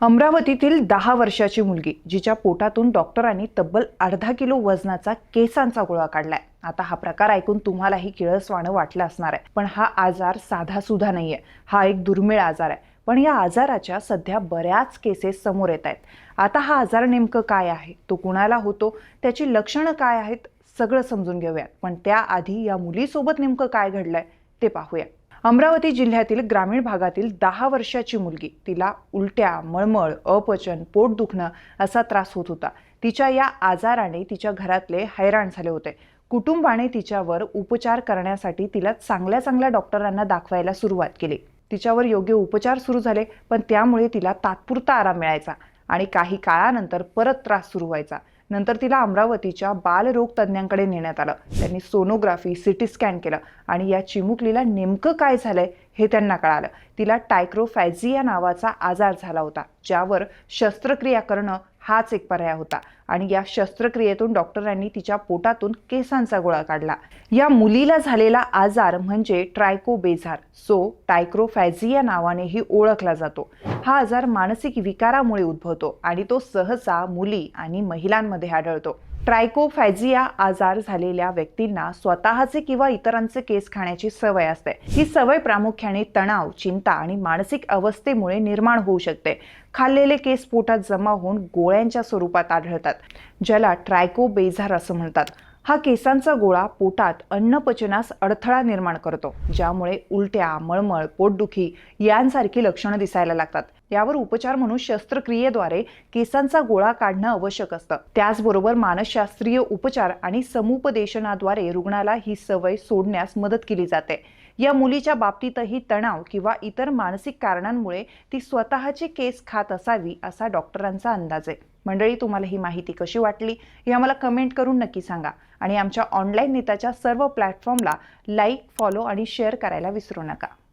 अमरावतीतील दहा वर्षाची मुलगी जिच्या पोटातून डॉक्टरांनी तब्बल अर्धा किलो वजनाचा केसांचा गोळा काढलाय. आता हा प्रकार ऐकून तुम्हालाही किळसवाणं वाटलं असणार आहे. पण हा आजार साधा सुद्धा नाहीये. हा एक दुर्मिळ आजार आहे. पण या आजाराच्या सध्या बऱ्याच केसेस समोर येत आहेत. आता हा आजार नेमकं काय आहे? तो कुणाला होतो? त्याची लक्षणं काय आहेत? सगळं समजून घेऊयात. पण त्याआधी या मुलीसोबत नेमकं काय घडलंय ते पाहूया. अमरावती जिल्ह्यातील ग्रामीण भागातील दहा वर्षाची मुलगी. तिला उलट्या मळमळ अपचन पोट दुखणं असा त्रास होत होता. तिच्या या आजाराने तिच्या घरातले हैराण झाले होते. कुटुंबाने तिच्यावर उपचार करण्यासाठी तिला चांगल्या चांगल्या डॉक्टरांना दाखवायला सुरुवात केली. तिच्यावर योग्य उपचार सुरू झाले पण त्यामुळे तिला तात्पुरता आराम मिळायचा आणि काही काळानंतर परत त्रास सुरू व्हायचा. नंतर तिला अमरावतीच्या बालरोग तज्ज्ञांकडे नेण्यात आलं. त्यांनी सोनोग्राफी सिटी स्कॅन केलं आणि या चिमुकलीला नेमकं काय झालंय हे त्यांना कळालं. तिला टायक्रोफॅझिया नावाचा आजार झाला होता ज्यावर शस्त्रक्रिया करणं हाच एक पर्याय होता. आणि या शस्त्रक्रियेतून डॉक्टरांनी तिच्या पोटातून केसांचा गोळा काढला. या मुलीला झालेला आजार म्हणजे ट्रायकोबेझार सो टायक्रोफॅझिया नावानेही ओळखला जातो. हा आजार मानसिक विकारामुळे उद्भवतो आणि तो सहसा मुली आणि महिलांमध्ये आढळतो. ट्रायकोफॅझिया आजार झालेल्या व्यक्तींना स्वतःचे किंवा इतरांचे केस खाण्याची सवय असते. ही सवय प्रामुख्याने तणाव चिंता आणि मानसिक अवस्थेमुळे निर्माण होऊ शकते. खाल्लेले केस पोटात जमा होऊन गोळ्यांच्या स्वरूपात आढळतात ज्याला ट्रायको बेझार असं म्हणतात. हा केसांचा गोळा पोटात अन्नपचनास अडथळा निर्माण करतो ज्यामुळे उलट्या मळमळ पोटदुखी यांसारखी लक्षणं दिसायला लागतात. यावर उपचार म्हणून शस्त्रक्रियेद्वारे केसांचा गोळा काढणं आवश्यक असतं. त्याचबरोबर मानसशास्त्रीय उपचार आणि समुपदेशनाद्वारे रुग्णाला ही सवय सोडण्यास मदत केली जाते. या मुलीच्या बाबतीतही तणाव किंवा इतर मानसिक कारणांमुळे ती स्वतःचे केस खात असावी असा डॉक्टरांचा अंदाज आहे. मंडळी तुम्हाला ही माहिती कशी वाटली? हे आम्हाला कमेंट करून नक्की सांगा आणि आमच्या ऑनलाईन नेताच्या सर्व प्लॅटफॉर्मला लाईक फॉलो आणि शेअर करायला विसरू नका.